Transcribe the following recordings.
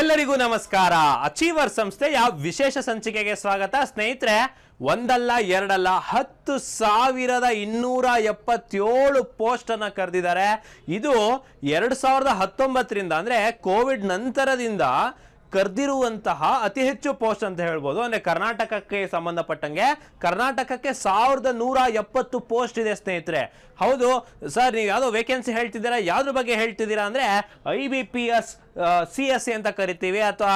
ಎಲ್ಲರಿಗೂ ನಮಸ್ಕಾರ. ಅಚೀವರ್ ಸಂಸ್ಥೆಯ ವಿಶೇಷ ಸಂಚಿಕೆಗೆ ಸ್ವಾಗತ. ಸ್ನೇಹಿತರೆ, ಒಂದಲ್ಲ, ಎರಡಲ್ಲ, ಹತ್ತು ಸಾವಿರದ ಇನ್ನೂರ ಎಪ್ಪತ್ತೇಳು ಪೋಸ್ಟ್ ಅನ್ನ ಕರೆದಿದ್ದಾರೆ. ಇದು ಎರಡು ಸಾವಿರದ ಹತ್ತೊಂಬತ್ತರಿಂದ, ಅಂದ್ರೆ ಕೋವಿಡ್ ನಂತರದಿಂದ ಕರೆದಿರುವಂತಹ ಅತಿ ಹೆಚ್ಚು ಪೋಸ್ಟ್ ಅಂತ ಹೇಳ್ಬೋದು. ಅಂದ್ರೆ ಕರ್ನಾಟಕಕ್ಕೆ ಸಂಬಂಧಪಟ್ಟಂಗೆ ಕರ್ನಾಟಕಕ್ಕೆ ಸಾವಿರದ ನೂರ ಎಪ್ಪತ್ತು ಪೋಸ್ಟ್ ಇದೆ ಸ್ನೇಹಿತರೆ. ಹೌದು, ಸರ್, ನೀವು ಯಾವುದೋ ವೇಕೆನ್ಸಿ ಹೇಳ್ತಿದ್ದೀರಾ, ಯಾವ್ದ್ರ ಬಗ್ಗೆ ಹೇಳ್ತಿದ್ದೀರಾ ಅಂದ್ರೆ I B P S C S C ಅಂತ ಕರಿತೀವಿ ಅಥವಾ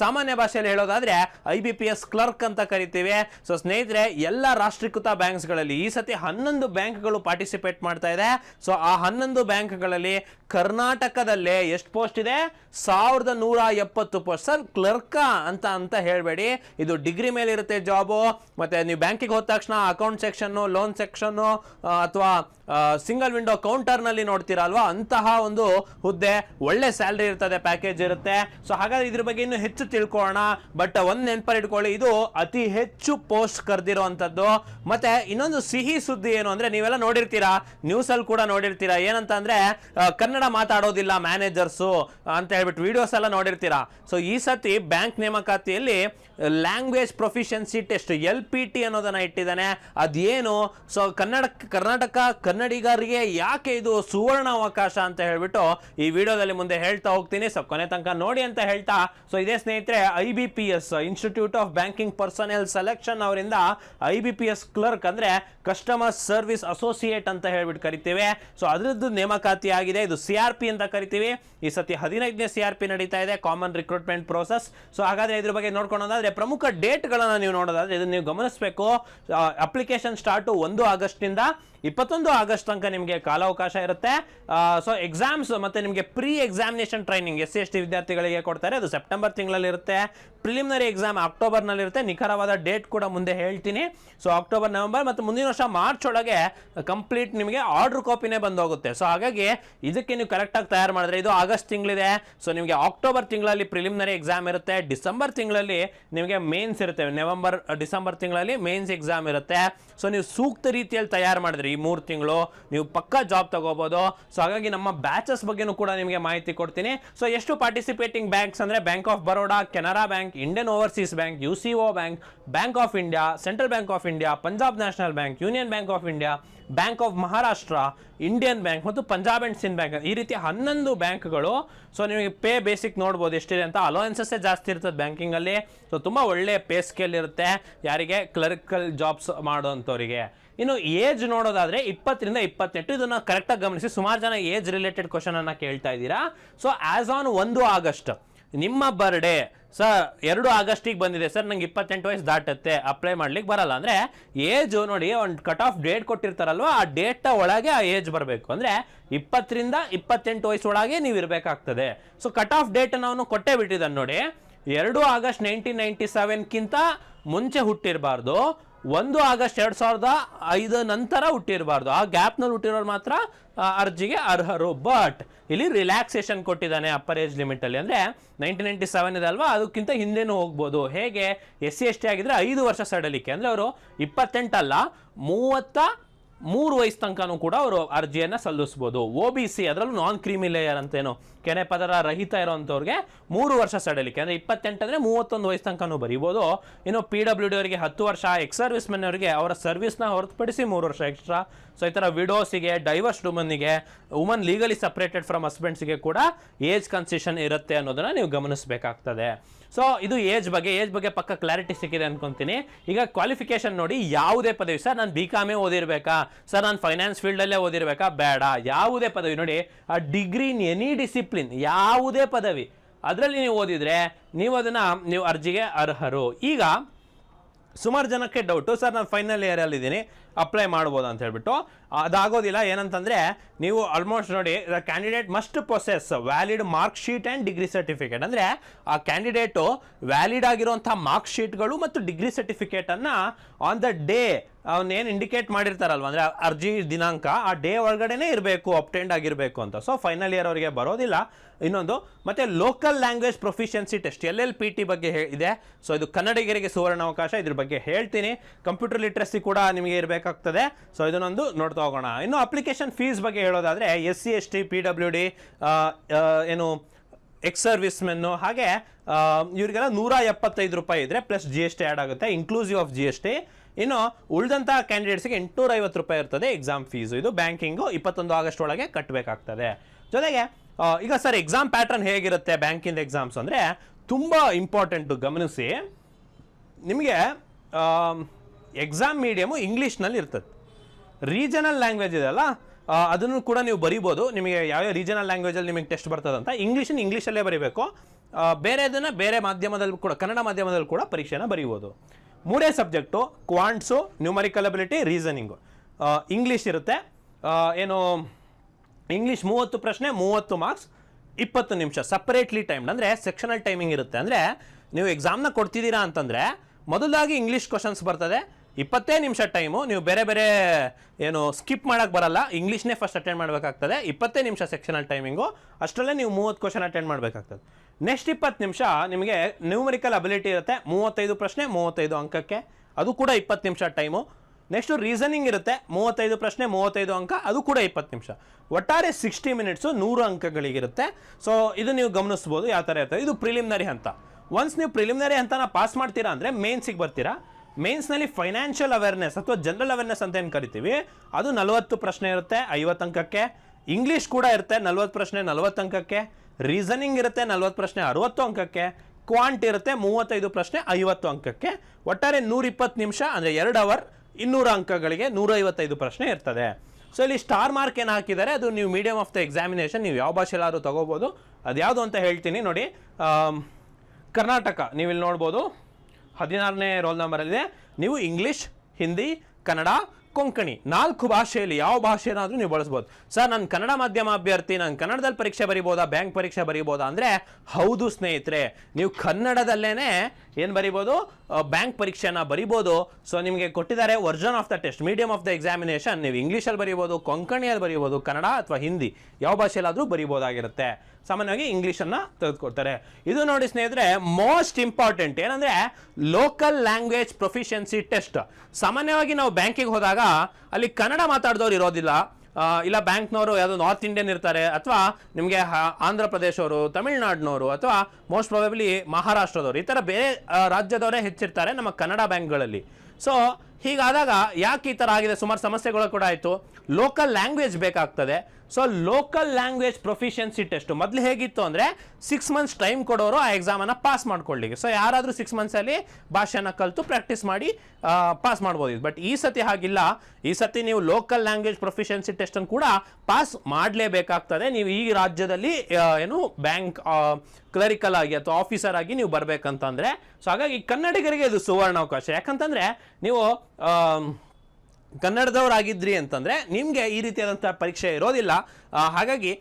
ಸಾಮಾನ್ಯ ಭಾಷೆಯಲ್ಲಿ ಹೇಳೋದಾದ್ರೆ I B P S clerk ಅಂತ ಕರಿತೀವಿ. ಸೊ ಸ್ನೇಹಿತರೆ, ಎಲ್ಲ ರಾಷ್ಟ್ರೀಕೃತ ಬ್ಯಾಂಕ್ಸ್ಗಳಲ್ಲಿ ಈ ಸತಿ ಹನ್ನೊಂದು ಬ್ಯಾಂಕ್ಗಳು ಪಾರ್ಟಿಸಿಪೇಟ್ ಮಾಡ್ತಾ ಇದೆ. ಸೊ ಆ ಹನ್ನೊಂದು ಬ್ಯಾಂಕ್ಗಳಲ್ಲಿ ಕರ್ನಾಟಕದಲ್ಲೇ ಎಷ್ಟು ಪೋಸ್ಟ್ ಇದೆ? ಸಾವಿರದ ನೂರ ಎಪ್ಪತ್ತು ಪೋಸ್ಟ್ ಸರ್ ಕ್ಲರ್ಕ ಅಂತ ಅಂತ ಹೇಳಬೇಡಿ. ಇದು ಡಿಗ್ರಿ ಮೇಲೆ ಇರುತ್ತೆ ಜಾಬು ಮತ್ತೆ ನೀವು ಬ್ಯಾಂಕಿಗೆ ಹೋದ ತಕ್ಷಣ ಅಕೌಂಟ್ ಸೆಕ್ಷನ್ನು ಲೋನ್ ಸೆಕ್ಷನ್ನು ಅಥವಾ ಸಿಂಗಲ್ ವಿಂಡೋ ಕೌಂಟರ್ನಲ್ಲಿ ನೋಡ್ತೀರಾ ಅಲ್ವಾ? ಅಂತಹ ಒಂದು ಹುದ್ದೆ. ಒಳ್ಳೆ ಸ್ಯಾಲ್ರಿ ಇರ್ತದೆ ಪ್ಯಾಕೇಜ್ ಇರುತ್ತೆ. ಸೊ ಹಾಗಾದ್ರೆ ಇದ್ರ ಬಗ್ಗೆ ಇನ್ನೂ ಹೆಚ್ಚು ತಿಳ್ಕೊಳ್ಳೋಣ. ಬಟ್ ಒಂದು ನೆನಪಲ್ಲಿ ಇಟ್ಕೊಳ್ಳಿ ಇದು ಅತಿ ಹೆಚ್ಚು ಪೋಸ್ಟ್ ಕರೆದಿರುವಂತದ್ದು ಮತ್ತೆ ಇನ್ನೊಂದು ಸಿಹಿ ಸುದ್ದಿ ಏನು ಅಂದ್ರೆ, ನೀವೆಲ್ಲ ನೋಡಿರ್ತೀರಾ? ನ್ಯೂಸಲ್ಲಿ ಕೂಡ ನೋಡಿರ್ತೀರಾ? ಏನಂತ ಅಂದ್ರೆ ಕನ್ನಡ ಮಾತಾಡೋದಿಲ್ಲ ಮ್ಯಾನೇಜರ್ಸು ಅಂತ ಹೇಳ್ಬಿಟ್ಟು ವಿಡಿಯೋಸ್ ಎಲ್ಲ ನೋಡಿರ್ತೀರಾ? ಸೊ ಈ ಸತಿ ಬ್ಯಾಂಕ್ ನೇಮಕಾತಿಯಲ್ಲಿ language proficiency test L P T ಅನ್ನೋದನ್ನ ಇಟ್ಟಿದ್ದಾನೆ. ಅದೇನು? ಸೊ ಕನ್ನಡ ಕರ್ನಾಟಕ ಕನ್ನಡಿಗರಿಗೆ ಯಾಕೆ ಇದು ಸುವರ್ಣ ಅವಕಾಶ ಅಂತ ಹೇಳ್ಬಿಟ್ಟು ಈ ವಿಡಿಯೋದಲ್ಲಿ ಮುಂದೆ ಹೇಳ್ತಾ ಹೋಗ್ತೀನಿ. ಸೊ, ಕೊನೆ ತನಕ ನೋಡಿ ಅಂತ ಹೇಳ್ತಾ, ಸೊ, ಇದೇ ಸ್ನೇಹಿತರೆ I B P S institute of banking personnel selection ಅವರಿಂದ I B P S clerk ಅಂದ್ರೆ ಕಸ್ಟಮರ್ ಸರ್ವಿಸ್ ಅಸೋಸಿಯೇಟ್ ಅಂತ ಹೇಳ್ಬಿಟ್ಟು ಕರಿತೀವಿ. ಸೊ, ಅದರದ್ದು ನೇಮಕಾತಿ ಆಗಿದೆ. ಇದು ಸಿ ಆರ್ ಪಿ ಅಂತ ಕರಿತೀವಿ. ಈ ಸತಿ ಹದಿನೈದನೇ ಸಿ ಆರ್ ಪಿ ನಡೀತಾ ಇದೆ ಕಾಮನ್ ರಿಕ್ರೂಟ್ಮೆಂಟ್ ಪ್ರೋಸೆಸ್ ಸೊ, ಹಾಗಾದ್ರೆ ಇದ್ರ ಬಗ್ಗೆ ನೋಡ್ಕೊಳ್ಳೋದಾದ್ರೆ ಪ್ರಮುಖ ಡೇಟ್ಗಳನ್ನು ನೀವು ನೋಡೋದಾದ್ರೆ ಇದನ್ನ ನೀವು ಗಮನಿಸಬೇಕು. ಅಪ್ಲಿಕೇಶನ್ ಸ್ಟಾರ್ಟು ಒಂದು ಆಗಸ್ಟ್ನಿಂದ ಇಪ್ಪತ್ತೊಂದು ಆಗಸ್ಟ್ ತನಕ ನಿಮಗೆ ಕಾಲಾವಕಾಶ ಇರುತ್ತೆ. ಸೊ ಎಕ್ಸಾಮ್ಸ್ ಮತ್ತೆ ನಿಮಗೆ pre examination training S S T ವಿದ್ಯಾರ್ಥಿಗಳಿಗೆ ಕೊಡ್ತಾರೆ. ಅದು ಸೆಪ್ಟೆಂಬರ್ ತಿಂಗಳಲ್ಲಿ ಇರುತ್ತೆ. ಪ್ರಿಲಿಮಿನರಿ ಎಕ್ಸಾಮ್ ಅಕ್ಟೋಬರ್ನಲ್ಲಿರುತ್ತೆ ನಿಖರವಾದ ಡೇಟ್ ಕೂಡ ಮುಂದೆ ಹೇಳ್ತೀನಿ. ಸೊ ಅಕ್ಟೋಬರ್ ನವೆಂಬರ್ ಮತ್ತು ಮುಂದಿನ ವರ್ಷ ಮಾರ್ಚ್ ಒಳಗೆ ಕಂಪ್ಲೀಟ್ ನಿಮಗೆ ಆರ್ಡರ್ ಕಾಪಿನೇ ಬಂದೋಗುತ್ತೆ. ಸೊ ಹಾಗಾಗಿ ಇದಕ್ಕೆ ನೀವು ಕರೆಕ್ಟಾಗಿ ತಯಾರು ಮಾಡಿದ್ರೆ ಇದು ಆಗಸ್ಟ್ ತಿಂಗಳಿದೆ. ಸೊ ನಿಮಗೆ ಅಕ್ಟೋಬರ್ ತಿಂಗಳಲ್ಲಿ ಪ್ರಿಲಿಮಿನರಿ ಎಕ್ಸಾಮ್ ಇರುತ್ತೆ. ಡಿಸೆಂಬರ್ ತಿಂಗಳಲ್ಲಿ ನಿಮಗೆ ಮೇನ್ಸ್ ಇರುತ್ತೆ. ನವೆಂಬರ್ ಡಿಸೆಂಬರ್ ತಿಂಗಳಲ್ಲಿ ಮೇನ್ಸ್ ಎಕ್ಸಾಮ್ ಇರುತ್ತೆ. ಸೊ ನೀವು ಸೂಕ್ತ ರೀತಿಯಲ್ಲಿ ತಯಾರು ಮಾಡಿದ್ರಿ ಮೂರು ತಿಂಗಳು, ನೀವು ಪಕ್ಕಾ ಜಾಬ್ ತಗೋಬಹುದು ಸೊ ಹಾಗಾಗಿ ನಮ್ಮ ಬ್ಯಾಚಸ್ ಬಗ್ಗೆನೂ ಕೂಡ ನಿಮಗೆ ಮಾಹಿತಿ ಕೊಡ್ತೀನಿ. ಸೊ ಎಷ್ಟು ಪಾರ್ಟಿಸಿಪೇಟಿಂಗ್ ಬ್ಯಾಂಕ್ಸ್ ಅಂದ್ರೆ bank of Baroda Canara bank Indian overseas bank U C O bank bank of India central bank of India Punjab national bank union bank of India bank of Maharashtra Indian bank ಮತ್ತು Punjab and Sindh bank ಈ ರೀತಿ ಹನ್ನೊಂದು ಬ್ಯಾಂಕ್ಗಳು. So ನಿಮಗೆ pay basic ನೋಡ್ಬೋದು ಎಷ್ಟಿದೆ ಅಂತ. ಅಲೋಯನ್ಸಸ್ಸೇ ಜಾಸ್ತಿ ಇರ್ತದೆ ಬ್ಯಾಂಕಿಂಗಲ್ಲಿ ಸೊ ತುಂಬ ಒಳ್ಳೆಯ ಪೇ ಸ್ಕೇಲ್ ಇರುತ್ತೆ. ಯಾರಿಗೆ ಕ್ಲರ್ಕಲ್ ಜಾಬ್ಸ್ ಮಾಡೋಂಥವ್ರಿಗೆ. ಇನ್ನು ಏಜ್ ನೋಡೋದಾದ್ರೆ ಇಪ್ಪತ್ತರಿಂದ ಇಪ್ಪತ್ತೆಂಟು. ಇದನ್ನ ಕರೆಕ್ಟಾಗಿ ಗಮನಿಸಿ. ಸುಮಾರು ಜನ ಏಜ್ ರಿಲೇಟೆಡ್ ಕ್ವಶನ್ ಅನ್ನ ಕೇಳ್ತಾ ಇದ್ದೀರಾ? ಸೊ ಆಸ್ ಆನ್ ಒಂದು ಆಗಸ್ಟ್, ನಿಮ್ಮ ಬರ್ಡೇ ಸರ್ ಎರಡು ಆಗಸ್ಟಿಗೆ ಬಂದಿದೆ. ಸರ್ ನಂಗೆ ಇಪ್ಪತ್ತೆಂಟು ವಯಸ್ಸು ದಾಟುತ್ತೆ. ಅಪ್ಲೈ ಮಾಡ್ಲಿಕ್ಕೆ ಬರಲ್ಲ. ಅಂದ್ರೆ ಏಜ್ ನೋಡಿ ಒಂದು ಕಟ್ ಆಫ್ ಡೇಟ್ ಕೊಟ್ಟಿರ್ತಾರಲ್ವ, ಆ ಡೇಟ್ ಒಳಗೆ ಆ ಏಜ್ ಬರಬೇಕು. ಅಂದ್ರೆ ಇಪ್ಪತ್ತರಿಂದ ಇಪ್ಪತ್ತೆಂಟು ವಯಸ್ಸೊಳಗೆ ನೀವು ಇರಬೇಕಾಗ್ತದೆ. ಸೊ ಕಟ್ ಆಫ್ ಡೇಟ್ ನಾವು ಕೊಟ್ಟೇ ಬಿಟ್ಟಿದ್ದಾನೆ ನೋಡಿ. ಎರಡು ಆಗಸ್ಟ್ ನೈನ್ಟೀನ್ ನೈನ್ಟಿ ಸೆವೆನ್ಗಿಂತ ಮುಂಚೆ ಹುಟ್ಟಿರಬಾರ್ದು. ಒಂದು ಆಗಸ್ಟ್ ಎರಡ್ ಸಾವಿರದ ಐದು ನಂತರ ಹುಟ್ಟಿರಬಾರ್ದು. ಆ ಗ್ಯಾಪ್ನಲ್ಲಿ ಹುಟ್ಟಿರೋರು ಮಾತ್ರ ಅರ್ಜಿಗೆ ಅರ್ಹರು. ಬಟ್ ಇಲ್ಲಿ ರಿಲ್ಯಾಕ್ಸೇಷನ್ ಕೊಟ್ಟಿದ್ದಾನೆ ಅಪ್ಪರ್ ಏಜ್ ಲಿಮಿಟ್ ಅಲ್ಲಿ. ಅಂದ್ರೆ ನೈನ್ಟೀನ್ ನೈಂಟಿ ಸೆವೆನ್ ಇದೆ ಅಲ್ವಾ? ಅದಕ್ಕಿಂತ ಹಿಂದೆನೂ ಹೋಗ್ಬೋದು. ಹೇಗೆ? ಎಸ್ ಸಿ ಎಸ್ ಟಿ ಆಗಿದ್ರೆ ಐದು ವರ್ಷ ಸಡಲಿಕ್ಕೆ. ಅಂದ್ರೆ ಅವರು ಇಪ್ಪತ್ತೆಂಟಲ್ಲ, ಮೂವತ್ತ ಮೂರು ವಯಸ್ಸು ತನಕನೂ ಕೂಡ ಅವರು ಅರ್ಜಿಯನ್ನು ಸಲ್ಲಿಸ್ಬೋದು. ಒ ಬಿ ಸಿ ಅದರಲ್ಲೂ ನಾನ್ ಕ್ರೀಮಿ ಲೇಯರ್ ಅಂತೇನು ಕೆನೆ ಪದರ ರಹಿತ ಇರೋಂಥವ್ರಿಗೆ ಮೂರು ವರ್ಷ ಸಡಲಿಕ್ಕೆ ಅಂದರೆ ಇಪ್ಪತ್ತೆಂಟು ಅಂದರೆ ಮೂವತ್ತೊಂದು ವಯಸ್ಸು ತನಕನೂ ಬರೀಬೋದು. ಇನ್ನು ಪಿ ಡಬ್ಲ್ಯೂ ಡಿ ಅವರಿಗೆ ಹತ್ತು ವರ್ಷ ಎಕ್ಸ್ ಸರ್ವಿಸ್ ಮೆನ್ ಅವರಿಗೆ ಅವರ ಸರ್ವಿಸ್ನ ಹೊರತುಪಡಿಸಿ ಮೂರು ವರ್ಷ ಎಕ್ಸ್ಟ್ರಾ ಸೊ ಈ ಥರ ವಿಡೋಸಿಗೆ ಡೈವರ್ಸ್ ವುಮನ್ನಿಗೆ ವುಮನ್ ಲೀಗಲಿ ಸಪ್ರೇಟೆಡ್ ಫ್ರಮ್ ಹಸ್ಬೆಂಡ್ಸ್ಗೆ ಕೂಡ ಏಜ್ ಕನ್ಸೆಷನ್ ಇರುತ್ತೆ ಅನ್ನೋದನ್ನ ನೀವು ಗಮನಿಸಬೇಕಾಗ್ತದೆ. ಸೊ ಇದು ಏಜ್ ಬಗ್ಗೆ ಏಜ್ ಬಗ್ಗೆ ಪಕ್ಕ ಕ್ಲಾರಿಟಿ ಸಿಕ್ಕಿದೆ ಅನ್ಕೊಂತೀನಿ. ಈಗ ಕ್ವಾಲಿಫಿಕೇಶನ್ ನೋಡಿ ಯಾವುದೇ ಪದವಿ. ಸರ್ ನಾನು ಬಿ ಕಾಮೇ ಓದಿರ್ಬೇಕಾ? ಸರ್ ನಾನು ಫೈನಾನ್ಸ್ ಫೀಲ್ಡಲ್ಲೇ ಓದಿರ್ಬೇಕಾ? ಬೇಡ. ಯಾವುದೇ ಪದವಿ ನೋಡಿ, ಆ ಡಿಗ್ರಿ ಇನ್ ಎನಿ ಡಿಸಿಪ್ಲಿನ್ ಯಾವುದೇ ಪದವಿ. ಅದರಲ್ಲಿ ನೀವು ಓದಿದ್ರೆ ನೀವು ಅದನ್ನ, ನೀವು ಅರ್ಜಿಗೆ ಅರ್ಹರು. ಈಗ ಸುಮಾರು ಜನಕ್ಕೆ ಡೌಟು ಸರ್ ನಾನು ಫೈನಲ್ ಇಯರಲ್ಲಿ ಇದ್ದೀನಿ ಅಪ್ಲೈ ಮಾಡ್ಬೋದು ಅಂತ ಹೇಳ್ಬಿಟ್ಟು, ಅದಾಗೋದಿಲ್ಲ. ಏನಂತಂದರೆ, ನೀವು ಆಲ್ಮೋಸ್ಟ್ ನೋಡಿ the candidate must process valid mark sheet and degree certificate ಅಂದರೆ, ಆ ಕ್ಯಾಂಡಿಡೇಟು ವ್ಯಾಲಿಡ್ ಆಗಿರುವಂಥ ಮಾರ್ಕ್ ಶೀಟ್ಗಳು ಮತ್ತು ಡಿಗ್ರಿ ಸರ್ಟಿಫಿಕೇಟನ್ನು ಆನ್ ದ ಡೇ ಅವನೇನು ಇಂಡಿಕೇಟ್ ಮಾಡಿರ್ತಾರಲ್ವ? ಅಂದರೆ, ಅರ್ಜಿ ದಿನಾಂಕ, ಆ ಡೇ ಒಳಗಡೆನೇ ಇರಬೇಕು ಅಪ್ಟೆಂಡ್ ಆಗಿರಬೇಕು ಅಂತ. ಸೊ ಫೈನಲ್ ಇಯರ್ ಅವರಿಗೆ ಬರೋದಿಲ್ಲ. ಇನ್ನೊಂದು, ಮತ್ತೆ local language proficiency test L L P T ಬಗ್ಗೆ ಇದೆ. ಸೊ ಇದು ಕನ್ನಡಿಗರಿಗೆ ಸುವರ್ಣ ಅವಕಾಶ ಇದ್ರ ಬಗ್ಗೆ ಹೇಳ್ತೀನಿ. ಕಂಪ್ಯೂಟರ್ ಲಿಟ್ರಸಿ ಕೂಡ ನಿಮಗೆ ಇರಬೇಕಾಗ್ತದೆ ಸೊ ಇದನ್ನೊಂದು ನೋಡ್ತಾ ಹೋಗೋಣ. ಇನ್ನು ಅಪ್ಲಿಕೇಶನ್ ಫೀಸ್ ಬಗ್ಗೆ ಹೇಳೋದಾದ್ರೆ S C S T P W D ಏನು ಎಕ್ಸ್ ಸರ್ವಿಸ್ ಮೆನ್ನು ಹಾಗೆ ಇವರಿಗೆಲ್ಲ ನೂರ ಎಪ್ಪತ್ತೈದು ರೂಪಾಯಿ ಇದ್ರೆ plus G S T add ಆಗುತ್ತೆ inclusive of G S T ಇನ್ನು ಉಳಿದಂಥ ಕ್ಯಾಂಡಿಡೇಟ್ಸ್ಗೆ ಎಂಟುನೂರ ಐವತ್ತು ರೂಪಾಯಿ ಇರ್ತದೆ ಎಕ್ಸಾಮ್ ಫೀಸು ಇದು ಬ್ಯಾಂಕಿಂಗು ಇಪ್ಪತ್ತೊಂದು ಆಗಸ್ಟ್ ಒಳಗೆ ಕಟ್ಟಬೇಕಾಗ್ತದೆ ಜೊತೆಗೆ ಈಗ ಸರ್ ಎಕ್ಸಾಮ್ ಪ್ಯಾಟರ್ನ್ ಹೇಗಿರುತ್ತೆ ಬ್ಯಾಂಕಿಂದ ಎಕ್ಸಾಮ್ಸ್ ಅಂದರೆ, ತುಂಬ ಇಂಪಾರ್ಟೆಂಟು ಗಮನಿಸಿ. ನಿಮಗೆ ಎಕ್ಸಾಮ್ ಮೀಡಿಯಮು ಇಂಗ್ಲೀಷ್ನಲ್ಲಿ ಇರ್ತದೆ. ರೀಜನಲ್ ಲ್ಯಾಂಗ್ವೇಜ್ ಇದೆಯಲ್ಲ ಅದನ್ನು ಕೂಡ ನೀವು ಬರಿಬೋದು. ನಿಮಗೆ ಯಾವ್ಯಾವ ರೀಜನಲ್ ಲ್ಯಾಂಗ್ವೇಜಲ್ಲಿ ನಿಮಗೆ ಟೆಸ್ಟ್ ಬರ್ತದಂತ ಇಂಗ್ಲೀಷನ್ನು ಇಂಗ್ಲೀಷಲ್ಲೇ ಬರೀಬೇಕು. ಬೇರೆದನ್ನು ಬೇರೆ ಮಾಧ್ಯಮದಲ್ಲಿ ಕೂಡ, ಕನ್ನಡ ಮಾಧ್ಯಮದಲ್ಲಿ ಕೂಡ ಪರೀಕ್ಷೆನ ಬರೀಬೋದು. ಮೂರೇ subject quants numerical ability reasoning English ಇರುತ್ತೆ. ಏನು ಇಂಗ್ಲೀಷ್ ಮೂವತ್ತು ಪ್ರಶ್ನೆ, ಮೂವತ್ತು ಮಾರ್ಕ್ಸ್ ಇಪ್ಪತ್ತು ನಿಮಿಷ. ಸಪ್ರೇಟ್ಲಿ ಟೈಮ್ ಅಂದರೆ ಸೆಕ್ಷನಲ್ ಟೈಮಿಂಗ್ ಇರುತ್ತೆ. ಅಂದರೆ ನೀವು ಎಕ್ಸಾಮ್ನ ಕೊಡ್ತಿದ್ದೀರಾ ಅಂತಂದರೆ ಮೊದಲಾಗಿ ಇಂಗ್ಲೀಷ್ ಕ್ವಶನ್ಸ್ ಬರ್ತದೆ. ಇಪ್ಪತ್ತೇ ನಿಮಿಷ ಟೈಮು, ನೀವು ಬೇರೆ ಬೇರೆ ಏನು ಸ್ಕಿಪ್ ಮಾಡೋಕ್ಕೆ ಬರಲ್ಲ, ಇಂಗ್ಲೀಷ್ನೇ ಫಸ್ಟ್ ಅಟೆಂಡ್ ಮಾಡಬೇಕಾಗ್ತದೆ. ಇಪ್ಪತ್ತೇ ನಿಮಿಷ ಸೆಕ್ಷನಲ್ ಟೈಮಿಂಗು ಅಷ್ಟರಲ್ಲೇ ನೀವು ಮೂವತ್ತು ಕ್ವಶನ್ ಅಟೆಂಡ್ ಮಾಡಬೇಕಾಗ್ತದೆ. ನೆಕ್ಸ್ಟ್ ಇಪ್ಪತ್ತು ನಿಮಿಷ ನಿಮಗೆ ನ್ಯೂಮರಿಕಲ್ ಅಬಿಲಿಟಿ ಇರುತ್ತೆ, ಮೂವತ್ತೈದು ಪ್ರಶ್ನೆ, ಮೂವತ್ತೈದು ಅಂಕಕ್ಕೆ. ಅದು ಕೂಡ ಇಪ್ಪತ್ತು ನಿಮಿಷ ಟೈಮು. ನೆಕ್ಸ್ಟು ರೀಸನಿಂಗ್ ಇರುತ್ತೆ, ಮೂವತ್ತೈದು ಪ್ರಶ್ನೆ, ಮೂವತ್ತೈದು ಅಂಕ, ಅದು ಕೂಡ ಇಪ್ಪತ್ತು ನಿಮಿಷ. ಒಟ್ಟಾರೆ ಸಿಕ್ಸ್ಟಿ ಮಿನಿಟ್ಸು ನೂರು ಅಂಕಗಳಿಗಿರುತ್ತೆ. ಸೊ ಇದು ನೀವು ಗಮನಿಸ್ಬೋದು, ಯಾವ ಥರ ಇರ್ತದೆ ಇದು ಪ್ರಿಲಿಮಿನರಿ ಹಂತ. ಒನ್ಸ್ ನೀವು ಪ್ರಿಲಿಮಿನರಿ ಹಂತನ ಪಾಸ್ ಮಾಡ್ತೀರಾ ಅಂದರೆ ಮೇನ್ಸಿಗೆ ಬರ್ತೀರಾ. ಮೇನ್ಸ್ನಲ್ಲಿ ಫೈನಾನ್ಷಿಯಲ್ ಅವೇರ್ನೆಸ್ ಅಥವಾ ಜನರಲ್ ಅವೇರ್ನೆಸ್ ಅಂತ ಏನು ಕರಿತೀವಿ? ಅದು ನಲವತ್ತು ಪ್ರಶ್ನೆ ಇರುತ್ತೆ, ಐವತ್ತು ಅಂಕಕ್ಕೆ. ಇಂಗ್ಲೀಷ್ ಕೂಡ ಇರುತ್ತೆ, ನಲ್ವತ್ತು ಪ್ರಶ್ನೆ, ನಲ್ವತ್ತು ಅಂಕಕ್ಕೆ. ರೀಸನಿಂಗ್ ಇರುತ್ತೆ, ನಲ್ವತ್ತು ಪ್ರಶ್ನೆ, ಅರುವತ್ತು ಅಂಕಕ್ಕೆ. ಕ್ವಾಂಟ್ ಇರುತ್ತೆ, ಮೂವತ್ತೈದು ಪ್ರಶ್ನೆ, ಐವತ್ತು ಅಂಕಕ್ಕೆ. ಒಟ್ಟಾರೆ ನೂರಿಪ್ಪತ್ತು ನಿಮಿಷ, ಅಂದರೆ ಎರಡು ಅವರ್, ಇನ್ನೂರು ಅಂಕಗಳಿಗೆ ನೂರೈವತ್ತೈದು ಪ್ರಶ್ನೆ ಇರ್ತದೆ. ಸೊ ಇಲ್ಲಿ ಸ್ಟಾರ್ ಮಾರ್ಕ್ ಏನು ಹಾಕಿದ್ದಾರೆ, ಅದು ನೀವು ಮೀಡಿಯಮ್ ಆಫ್ ದ ಎಕ್ಸಾಮಿನೇಷನ್ ನೀವು ಯಾವ ಭಾಷೆಲಾದ್ರೂ ತಗೋಬೋದು. ಅದು ಯಾವುದು ಅಂತ ಹೇಳ್ತೀನಿ ನೋಡಿ. ಕರ್ನಾಟಕ ನೀವು ಇಲ್ಲಿ ನೋಡ್ಬೋದು. ಹದಿನಾರನೇ ರೋಲ್ ನಂಬರಲ್ಲಿದೆ ನೀವು ಇಂಗ್ಲೀಷ್ ಹಿಂದಿ ಕನ್ನಡ ಕೊಂಕಣಿ ನಾಲ್ಕು ಭಾಷೆಯಲ್ಲಿ ಯಾವ ಭಾಷೆನಾದರೂ ನೀವು ಬಳಸ್ಬೋದು. ಸರ್ ನಾನು ಕನ್ನಡ ಮಾಧ್ಯಮ ಅಭ್ಯರ್ಥಿ, ನಾನು ಕನ್ನಡದಲ್ಲಿ ಪರೀಕ್ಷೆ ಬರಿಬೋದಾ ಬ್ಯಾಂಕ್ ಪರೀಕ್ಷೆ ಬರಿಬೋದಾ ಅಂದರೆ ಹೌದು ಸ್ನೇಹಿತರೆ, ನೀವು ಕನ್ನಡದಲ್ಲೇನೆ ಏನು ಬರಿಬೋದು? ಬ್ಯಾಂಕ್ ಪರೀಕ್ಷೆಯನ್ನು ಬರಿಬೋದು. ಸೊ ನಿಮಗೆ ಕೊಟ್ಟಿದ್ದಾರೆ version of the test medium of the examination ನೀವು ಇಂಗ್ಲೀಷಲ್ಲಿ ಬರಿಬೋದು ಕೊಂಕಣಿಯಲ್ಲಿ ಬರಿಬೋದು, ಕನ್ನಡ ಅಥವಾ ಹಿಂದಿ, ಯಾವ ಭಾಷೆಯಲ್ಲಾದರೂ ಬರಿಬೋದಾಗಿರುತ್ತೆ. ಸಾಮಾನ್ಯವಾಗಿ ಇಂಗ್ಲೀಷನ್ನು ತೆಗೆದುಕೊಡ್ತಾರೆ. ಇದು ನೋಡಿ ಸ್ನೇಹಿತರೆ ಮೋಸ್ಟ್ ಇಂಪಾರ್ಟೆಂಟ್ ಏನಂದರೆ ಲೋಕಲ್ ಲ್ಯಾಂಗ್ವೇಜ್ ಪ್ರೊಫಿಷಿಯನ್ಸಿ ಟೆಸ್ಟ್ ಸಾಮಾನ್ಯವಾಗಿ ನಾವು ಬ್ಯಾಂಕಿಗೆ ಹೋದಾಗ, ಅಲ್ಲಿ ಕನ್ನಡ ಮಾತಾಡಿದವ್ರು ಇರೋದಿಲ್ಲ. ಇಲ್ಲ ಬ್ಯಾಂಕ್ನವರು ಯಾವುದೋ ನಾರ್ತ್ ಇಂಡಿಯನ್ ಇರ್ತಾರೆ, ಅಥವಾ ನಿಮಗೆ ಆಂಧ್ರ ಪ್ರದೇಶವರು, ತಮಿಳ್ನಾಡಿನವರು, ಅಥವಾ ಮೋಸ್ಟ್ ಪ್ರಾಬಬ್ಲಿ ಮಹಾರಾಷ್ಟ್ರದವರು, ಈ ಥರ ಬೇರೆ ರಾಜ್ಯದವರೇ ಹೆಚ್ಚಿರ್ತಾರೆ ನಮ್ಮ ಕನ್ನಡ ಬ್ಯಾಂಕ್ಗಳಲ್ಲಿ. ಸೊ, ಹೀಗಾದಾಗ ಯಾಕೆ ಈ ಥರ ಆಗಿದೆ? ಸುಮಾರು ಸಮಸ್ಯೆಗಳು ಕೂಡ ಆಯಿತು. ಲೋಕಲ್ ಲ್ಯಾಂಗ್ವೇಜ್ ಬೇಕಾಗ್ತದೆ. So local language proficiency test ಮೊದಲು ಹೇಗಿತ್ತು ಅಂದರೆ ಸಿಕ್ಸ್ ಮಂತ್ಸ್ ಟೈಮ್ ಕೊಡೋರು ಆ ಎಕ್ಸಾಮನ್ನು ಪಾಸ್ ಮಾಡ್ಕೊಳ್ಳಿಕ್ಕೆ. ಸೊ ಯಾರಾದರೂ ಸಿಕ್ಸ್ ಮಂತ್ಸಲ್ಲಿ ಭಾಷೆನ ಕಲಿತು ಪ್ರಾಕ್ಟೀಸ್ ಮಾಡಿ ಪಾಸ್ ಮಾಡ್ಬೋದು ಬಟ್ ಈ ಸತಿ ಹಾಗಿಲ್ಲ. ಈ ಸತಿ ನೀವು ಲೋಕಲ್ ಲ್ಯಾಂಗ್ವೇಜ್ ಪ್ರೊಫಿಷಿಯನ್ಸಿ ಟೆಸ್ಟನ್ನು ಕೂಡ ಪಾಸ್ ಮಾಡಲೇಬೇಕಾಗ್ತದೆ. ನೀವು ಈ ರಾಜ್ಯದಲ್ಲಿ ಏನು ಬ್ಯಾಂಕ್ ಕ್ಲರಿಕಲ್ ಆಗಿ ಅಥವಾ ಆಫೀಸರ್ ಆಗಿ ನೀವು ಬರಬೇಕಂತಂದರೆ ಸೊ ಹಾಗಾಗಿ ಕನ್ನಡಿಗರಿಗೆ ಇದು ಸುವರ್ಣಾವಕಾಶ. ಯಾಕಂತಂದ್ರೆ, ನೀವು ಕನ್ನಡದವರಾಗಿದ್ರಿ ಅಂತಂದ್ರೆ ನಿಮಗೆ ಈ ರೀತಿಯಾದಂಥ ಪರೀಕ್ಷೆ ಇರೋದಿಲ್ಲ. ಹಾಗಾಗಿ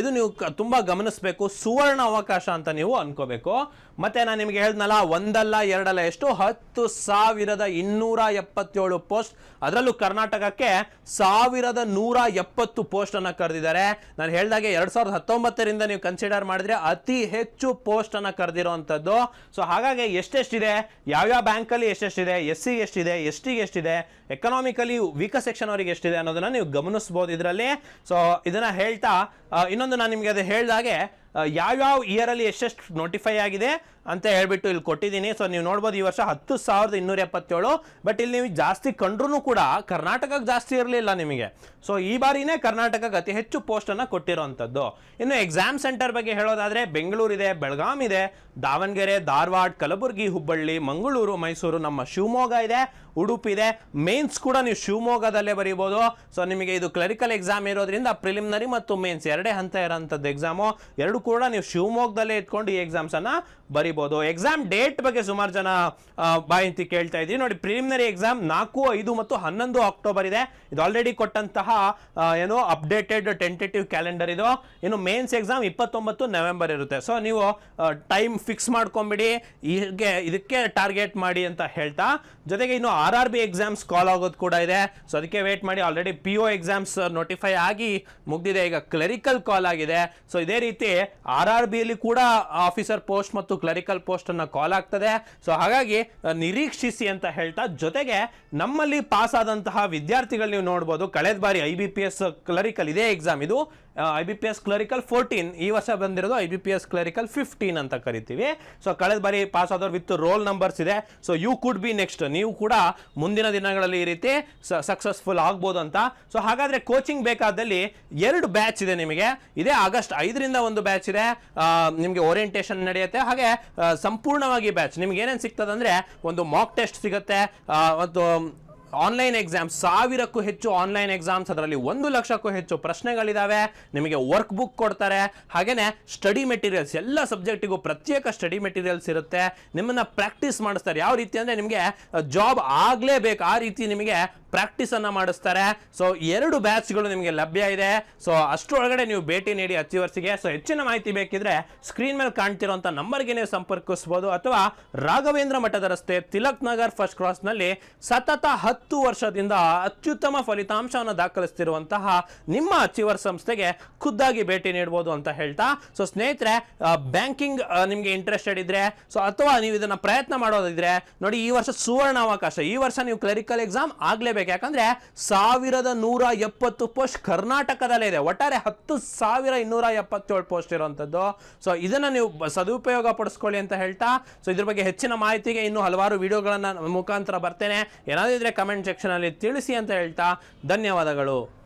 ಇದು ನೀವು ತುಂಬ ಗಮನಿಸಬೇಕು. ಸುವರ್ಣ ಅವಕಾಶ ಅಂತ ನೀವು ಅನ್ಕೋಬೇಕು. ಮತ್ತೆ ನಾನು ನಿಮಗೆ ಹೇಳ್ದನಲ್ಲ, ಒಂದಲ್ಲ, ಎರಡಲ್ಲ, ಎಷ್ಟು ಹತ್ತು ಸಾವಿರದ ಇನ್ನೂರ ಎಪ್ಪತ್ತೇಳು ಪೋಸ್ಟ್. ಅದರಲ್ಲೂ ಕರ್ನಾಟಕಕ್ಕೆ ಸಾವಿರದ ನೂರ ಎಪ್ಪತ್ತು ಪೋಸ್ಟ್ ಅನ್ನ ಕರೆದಿದ್ದಾರೆ. ನಾನು ಹೇಳಿದಾಗೆ ಎರಡು ಸಾವಿರದ ಹತ್ತೊಂಬತ್ತರಿಂದ ನೀವು ಕನ್ಸಿಡರ್ ಮಾಡಿದ್ರೆ ಅತಿ ಹೆಚ್ಚು ಪೋಸ್ಟ್ ಅನ್ನ ಕರೆದಿರುವಂಥದ್ದು ಸೊ ಹಾಗಾಗಿ ಎಷ್ಟೆಷ್ಟಿದೆ? ಯಾವ್ಯಾವ ಬ್ಯಾಂಕಲ್ಲಿ ಎಷ್ಟೆಷ್ಟಿದೆ? ಎಸ್ ಸಿಗೆ ಎಷ್ಟಿದೆ? ಎಸ್ ಟಿಗೆ ಎಷ್ಟಿದೆ? ಎಕನಾಮಿಕಲಿ ವೀಕ ಸೆಕ್ಷನ್ ಅವರಿಗೆ ಎಷ್ಟಿದೆ ಅನ್ನೋದನ್ನ ನೀವು ಗಮನಿಸ್ಬೋದು ಇದರಲ್ಲಿ. ಸೊ ಇದನ್ನ ಹೇಳ್ತಾ ಇನ್ನೊಂದು ನಾನು ನಿಮಗೆ ಅದು ಹೇಳಿದಾಗೆ ಯಾವ್ಯಾವ ಇಯರಲ್ಲಿ ಎಷ್ಟೆಷ್ಟು ನೋಟಿಫೈ ಆಗಿದೆ ಅಂತ ಹೇಳ್ಬಿಟ್ಟು ಇಲ್ಲಿ ಕೊಟ್ಟಿದ್ದೀನಿ. ಸೊ ನೀವು ನೋಡ್ಬೋದು ಈ ವರ್ಷ ಹತ್ತು ಸಾವಿರದ ಇನ್ನೂರ ಎಪ್ಪತ್ತೇಳು. ಬಟ್ ಇಲ್ಲಿ ನೀವು ಜಾಸ್ತಿ ಕಂಡ್ರೂ ಕೂಡ ಕರ್ನಾಟಕಕ್ಕೆ ಜಾಸ್ತಿ ಇರಲಿಲ್ಲ ನಿಮಗೆ. ಸೊ ಈ ಬಾರಿನೇ ಕರ್ನಾಟಕಕ್ಕೆ ಅತಿ ಹೆಚ್ಚು ಪೋಸ್ಟನ್ನು ಕೊಟ್ಟಿರೋವಂಥದ್ದು. ಇನ್ನು ಎಕ್ಸಾಮ್ ಸೆಂಟರ್ ಬಗ್ಗೆ ಹೇಳೋದಾದರೆ ಬೆಂಗಳೂರಿದೆ ಬೆಳಗಾಂ ಇದೆ, ದಾವಣಗೆರೆ, ಧಾರವಾಡ, ಕಲಬುರಗಿ, ಹುಬ್ಬಳ್ಳಿ, ಮಂಗಳೂರು, ಮೈಸೂರು, ನಮ್ಮ ಶಿವಮೊಗ್ಗ ಇದೆ, ಉಡುಪಿ ಇದೆ. ಮೇನ್ಸ್ ಕೂಡ ನೀವು ಶಿವಮೊಗ್ಗದಲ್ಲೇ ಬರೀಬೋದು. ಸೊ ನಿಮಗೆ ಇದು ಕ್ಲರಿಕಲ್ ಎಕ್ಸಾಮ್ ಇರೋದ್ರಿಂದ ಪ್ರಿಲಿಮಿನರಿ ಮತ್ತು ಮೇನ್ಸ್ ಎರಡೇ ಹಂತ ಇರೋಂಥದ್ದು ಎಕ್ಸಾಮು ಎರಡು ಕೂಡ ನೀವು ಶಿವಮೊಗ್ಗದಲ್ಲೇ ಇಟ್ಕೊಂಡು ಈ ಎಕ್ಸಾಮ್ಸನ್ನು ಬರಿಬೋದು. ಎಕ್ಸಾಮ್ ಡೇಟ್ ಬಗ್ಗೆ ಸುಮಾರು ಜನ ಬಾಯಂತಿ ಕೇಳ್ತಾ ಇದ್ದೀವಿ ನೋಡಿ ಪ್ರಿಲಿಮಿನರಿ ಎಕ್ಸಾಮ್ ನಾಲ್ಕು, ಐದು ಮತ್ತು ಹನ್ನೊಂದು ಅಕ್ಟೋಬರ್ ಇದೆ. ಇದು ಆಲ್ರೆಡಿ ಕೊಟ್ಟಂತಹ ಏನು ಅಪ್ಡೇಟೆಡ್ ಟೆಂಟೇಟಿವ್ ಕ್ಯಾಲೆಂಡರ್ ಇದು. ಇನ್ನು ಮೇನ್ಸ್ ಎಕ್ಸಾಮ್ ಇಪ್ಪತ್ತೊಂಬತ್ತು ನವೆಂಬರ್ ಇರುತ್ತೆ. ಸೊ ನೀವು ಟೈಮ್ ಫಿಕ್ಸ್ ಮಾಡ್ಕೊಂಬಿಡಿ. ಹೀಗೆ ಇದಕ್ಕೆ ಟಾರ್ಗೆಟ್ ಮಾಡಿ ಅಂತ ಹೇಳ್ತಾ. ಜೊತೆಗೆ ಇನ್ನು R R B exams call ಆಗೋದು ಕೂಡ ಇದೆ. ಸೊ ಅದಕ್ಕೆ ವೇಟ್ ಮಾಡಿ. Already P O exams notify ಆಗಿ ಮುಗ್ದಿದೆ. ಈಗ ಕ್ಲರಿಕಲ್ ಕಾಲ್ ಆಗಿದೆ. ಸೊ ಇದೇ ರೀತಿ ಆರ್ ಆರ್ ಬಿಯಲ್ಲಿ ಕೂಡ ಆಫೀಸರ್ ಪೋಸ್ಟ್ ಮತ್ತು ಕ್ಲರಿಕಲ್ ಪೋಸ್ಟ್ ಅನ್ನ ಕಾಲ್ ಆಗ್ತದೆ. ಸೊ ಹಾಗಾಗಿ ನಿರೀಕ್ಷಿಸಿ ಅಂತ ಹೇಳ್ತಾ, ಜೊತೆಗೆ ನಮ್ಮಲ್ಲಿ ಪಾಸ್ ಆದಂತಹ ವಿದ್ಯಾರ್ಥಿಗಳು ನೀವು ನೋಡ್ಬೋದು. ಕಳೆದ ಬಾರಿ I B P S clerical ಇದೇ ಎಕ್ಸಾಮ್ ಇದು. I B P S clerical fourteen ಈ ವರ್ಷ ಬಂದಿರೋದು I B P S clerical fifteen ಅಂತ ಕರಿತೀವಿ. ಸೊ ಕಳೆದ ಬಾರಿ ಪಾಸ್ ಆದವ್ರು ವಿತ್ ರೋಲ್ ನಂಬರ್ಸ್ ಇದೆ. So you could be next ನೀವು ಕೂಡ ಮುಂದಿನ ದಿನಗಳಲ್ಲಿ ಈ ರೀತಿ ಸಕ್ಸಸ್ಫುಲ್ ಆಗ್ಬೋದು ಅಂತ. ಸೊ ಹಾಗಾದರೆ ಕೋಚಿಂಗ್ ಬೇಕಾದಲ್ಲಿ ಎರಡು ಬ್ಯಾಚ್ ಇದೆ ನಿಮಗೆ. ಇದೇ ಆಗಸ್ಟ್ ಐದರಿಂದ ಒಂದು ಬ್ಯಾಚ್ ಇದೆ. ನಿಮಗೆ ಓರಿಯೆಂಟೇಷನ್ ನಡೆಯುತ್ತೆ. ಹಾಗೆ ಸಂಪೂರ್ಣವಾಗಿ ಬ್ಯಾಚ್ ನಿಮ್ಗೆ ಏನೇನು ಸಿಗ್ತದೆ ಅಂದರೆ ಒಂದು ಮಾಕ್ ಟೆಸ್ಟ್ ಸಿಗುತ್ತೆ. ಮತ್ತು ಆನ್ಲೈನ್ ಎಕ್ಸಾಮ್ ಸಾವಿರಕ್ಕೂ ಹೆಚ್ಚು ಆನ್ಲೈನ್ ಎಕ್ಸಾಮ್ಸ್ ಅದರಲ್ಲಿ ಒಂದು ಲಕ್ಷಕ್ಕೂ ಹೆಚ್ಚು ಪ್ರಶ್ನೆಗಳಿದಾವೆ. ನಿಮಗೆ ವರ್ಕ್ ಬುಕ್ ಕೊಡ್ತಾರೆ. ಹಾಗೇನೆ ಸ್ಟಡಿ ಮೆಟೀರಿಯಲ್ಸ್ ಎಲ್ಲ ಸಬ್ಜೆಕ್ಟಿಗೂ ಪ್ರತ್ಯೇಕ ಸ್ಟಡಿ ಮೆಟೀರಿಯಲ್ಸ್ ಇರುತ್ತೆ. ನಿಮ್ಮನ್ನ ಪ್ರಾಕ್ಟೀಸ್ ಮಾಡಿಸ್ತಾರೆ. ಯಾವ ರೀತಿ ಅಂದ್ರೆ ನಿಮಗೆ ಜಾಬ್ ಆಗಲೇಬೇಕು. ಆ ರೀತಿ ನಿಮಗೆ ಪ್ರಾಕ್ಟೀಸ್ ಅನ್ನ ಮಾಡಿಸ್ತಾರೆ. ಸೊ ಎರಡು ಬ್ಯಾಚ್ಗಳು ನಿಮಗೆ ಲಭ್ಯ ಇದೆ. ಸೊ ಅಷ್ಟರೊಳಗಡೆ ನೀವು ಭೇಟಿ ನೀಡಿ ಅಚೀವರ್ಸ್ಗೆ ಸೊ ಹೆಚ್ಚಿನ ಮಾಹಿತಿ ಬೇಕಿದ್ರೆ ಸ್ಕ್ರೀನ್ ಮೇಲೆ ಕಾಣ್ತಿರೋಂಥ ನಂಬರ್ಗೆ ನೀವು ಸಂಪರ್ಕಿಸಬಹುದು ಅಥವಾ ರಾಘವೇಂದ್ರ ಮಠದ ರಸ್ತೆ, ತಿಲಕ್ ನಗರ್ ಫಸ್ಟ್ ಕ್ರಾಸ್ನಲ್ಲಿ ಸತತ ಹತ್ತು ವರ್ಷದಿಂದ ಅತ್ಯುತ್ತಮ ಫಲಿತಾಂಶವನ್ನು ದಾಖಲಿಸ್ತಿರುವಂತಹ ನಿಮ್ಮ ಅಚೀವರ್ ಸಂಸ್ಥೆಗೆ ಖುದ್ದಾಗಿ ಭೇಟಿ ನೀಡಬಹುದು ಅಂತ ಹೇಳ್ತಾ, ಸೊ ಸ್ನೇಹಿತರೆ ಬ್ಯಾಂಕಿಂಗ್ ನಿಮಗೆ ಇಂಟ್ರೆಸ್ಟೆಡ್ ಇದ್ರೆ, ಸೊ ಅಥವಾ ನೀವು ಇದನ್ನ ಪ್ರಯತ್ನ ಮಾಡೋದಿದ್ರೆ, ನೋಡಿ ಈ ವರ್ಷ ಸುವರ್ಣಾವಕಾಶ, ಈ ವರ್ಷ ನೀವು ಕ್ಲರಿಕಲ್ ಎಕ್ಸಾಮ್ ಆಗಲೇಬೇಕು. ಯಾಕಂದ್ರೆ ಸಾವಿರದ ನೂರ ಎಪ್ಪತ್ತು ಪೋಸ್ಟ್ ಕರ್ನಾಟಕದಲ್ಲೇ ಇದೆ. ಒಟ್ಟಾರೆ ಹತ್ತು ಸಾವಿರ ಇನ್ನೂರ ಎಪ್ಪತ್ತೇಳು ಪೋಸ್ಟ್ ಇರುವಂಥದ್ದು ಸೊ ಇದನ್ನ ನೀವು ಸದುಪಯೋಗ ಪಡಿಸ್ಕೊಳ್ಳಿ ಅಂತ ಹೇಳ್ತಾ, ಸೊ ಇದ್ರ ಬಗ್ಗೆ ಹೆಚ್ಚಿನ ಮಾಹಿತಿಗೆ ಇನ್ನೂ ಹಲವಾರು ವಿಡಿಯೋಗಳನ್ನ ಮುಖಾಂತರ ಬರ್ತೇನೆ. ಏನಾದರೂ ಇದ್ರೆ ಸೆಕ್ಷನ್ ಅಲ್ಲಿ ತಿಳಿಸಿ ಅಂತ ಹೇಳ್ತಾ ಧನ್ಯವಾದಗಳು.